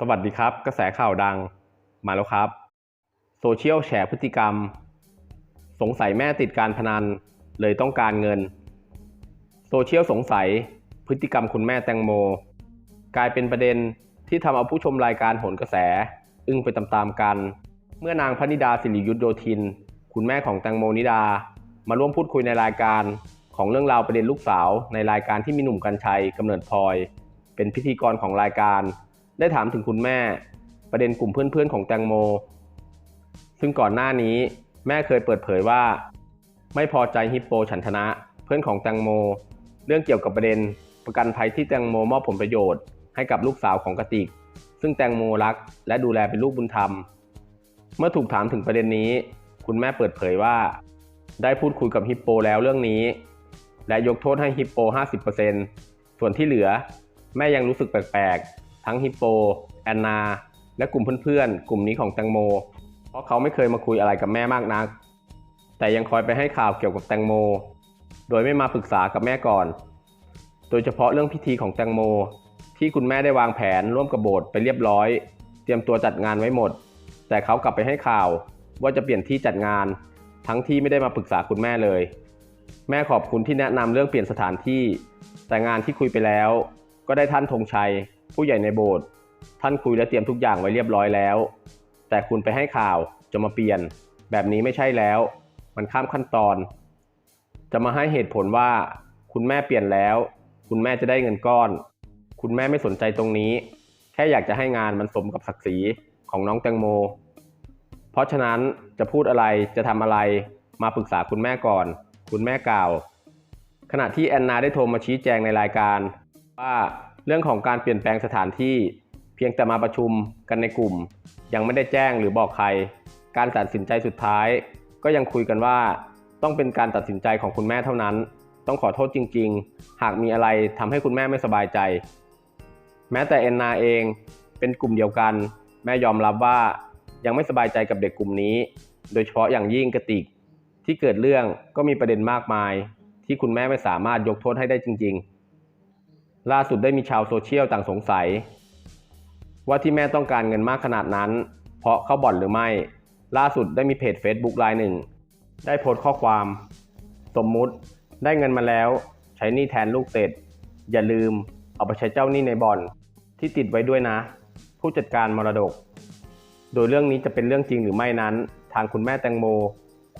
สวัสดีครับ กระแสข่าวดังมาแล้วครับ โซเชียลแฉพฤติกรรม สงสัยแม่ติดการพนัน เลยต้องการเงิน โซเชียลสงสัยพฤติกรรมคุณแม่แตงโม กลายเป็นประเด็นที่ทำเอาผู้ชมรายการโหนกระแส อึ้งไปตามๆกัน เมื่อนางพนิดาสิริยุทธโยธิน คุณแม่ของแตงโมนิดา มาร่วมพูดคุยในรายการของเรื่องราวประเด็นลูกสาวในรายการที่มีหนุ่มกัญชัยกำเนิดพลอย เป็นพิธีกรของรายการ ได้ถามถึงคุณแม่ ประเด็นกลุ่มเพื่อนๆของแตงโม ซึ่งก่อนหน้านี้แม่เคยเปิดเผยว่า ไม่พอใจฮิปโปฉันทนะ เพื่อนของแตงโม เรื่องเกี่ยวกับประเด็นประกันภัยที่แตงโมมอบผลประโยชน์ ให้กับลูกสาวของกติก ซึ่งแตงโมรัก และดูแลเป็นลูกบุญธรรม เมื่อถูกถามถึงประเด็นนี้ คุณแม่เปิดเผยว่า ได้พูดคุยกับฮิปโปแล้วเรื่องนี้ และยกโทษให้ฮิปโป 50%ส่วนที่เหลือ แม่ยังรู้สึกแปลกๆ ทั้งฮิปโป แอนนา และกลุ่มเพื่อนๆ กลุ่มนี้ของแตงโม เพราะเขาไม่เคยมาคุยอะไรกับแม่มากนัก แต่ยังคอยไปให้ข่าวเกี่ยวกับแตงโม โดยไม่มาปรึกษากับแม่ก่อน โดยเฉพาะเรื่องพิธีของแตงโม ที่คุณแม่ได้วางแผนร่วมกับโบสถ์ไปเรียบร้อย เตรียมตัวจัดงานไว้หมด แต่เขากลับไปให้ข่าวว่าจะเปลี่ยนที่จัดงาน ทั้งที่ไม่ได้มาปรึกษาคุณแม่เลย แม่ขอบคุณที่แนะนำเรื่องเปลี่ยนสถานที่ แต่งานที่คุยไปแล้ว ก็ได้ท่านธงชัย ผู้ใหญ่ในโบสถ์ท่านคุยและเตรียมทุกอย่างไว้เรียบร้อยแล้ว แต่คุณไปให้ข่าวจะมาเปลี่ยน แบบนี้ไม่ใช่แล้ว มันข้ามขั้นตอน จะมาให้เหตุผลว่า คุณแม่เปลี่ยนแล้ว คุณแม่จะได้เงินก้อน คุณแม่ไม่สนใจตรงนี้ แค่อยากจะให้งานมันสมกับศักดิ์ศรีของน้องแตงโม เพราะฉะนั้นจะพูดอะไรจะทำอะไรมาปรึกษาคุณแม่ก่อน คุณแม่กล่าว ขณะที่แอนนาได้โทรมาชี้แจงในรายการ ว่า เรื่องของการเปลี่ยนแปลงสถานที่ เพียงแต่มาประชุมกันในกลุ่ม ยังไม่ได้แจ้งหรือบอกใคร การตัดสินใจสุดท้าย ก็ยังคุยกันว่าต้องเป็นการตัดสินใจของคุณแม่เท่านั้น ต้องขอโทษจริง ๆ หากมีอะไรทำให้คุณแม่ไม่สบายใจ แม้แต่แอนนาเองเป็นกลุ่มเดียวกัน แม่ยอมรับว่ายังไม่สบายใจกับเด็กกลุ่มนี้ โดยเฉพาะอย่างยิ่งกระติก ที่เกิดเรื่องก็มีประเด็นมากมาย ที่คุณแม่ไม่สามารถยกโทษให้ได้จริง ๆ ล่าสุดได้มีชาวโซเชียลต่างสงสัย ว่าที่แม่ต้องการเงินมากขนาดนั้น เพราะเข้าบ่อนหรือไม่ ล่าสุดได้มีเพจ Facebook รายหนึ่ง ได้โพสต์ข้อความ สมมุติได้เงินมาแล้ว ใช้หนี้แทนลูกเสร็จอย่าลืมเอาไปใช้เจ้าหนี้ในบ่อนที่ติดไว้ด้วยนะ ผู้จัดการมรดก โดยเรื่องนี้จะเป็นเรื่องจริงหรือไม่นั้น ทางคุณแม่แตงโม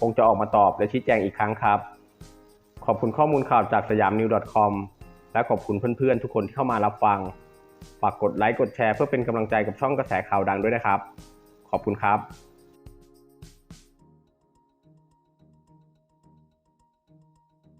คงจะออกมาตอบและชี้แจงอีกครั้งครับ ขอบคุณข้อมูลข่าวจากสยามนิว .com และขอบคุณเพื่อนๆ ทุกคนที่เข้ามารับฟัง ฝากกดไลค์กดแชร์เพื่อเป็นกำลังใจกับช่องกระแสข่าวดังด้วยนะครับ ขอบคุณครับ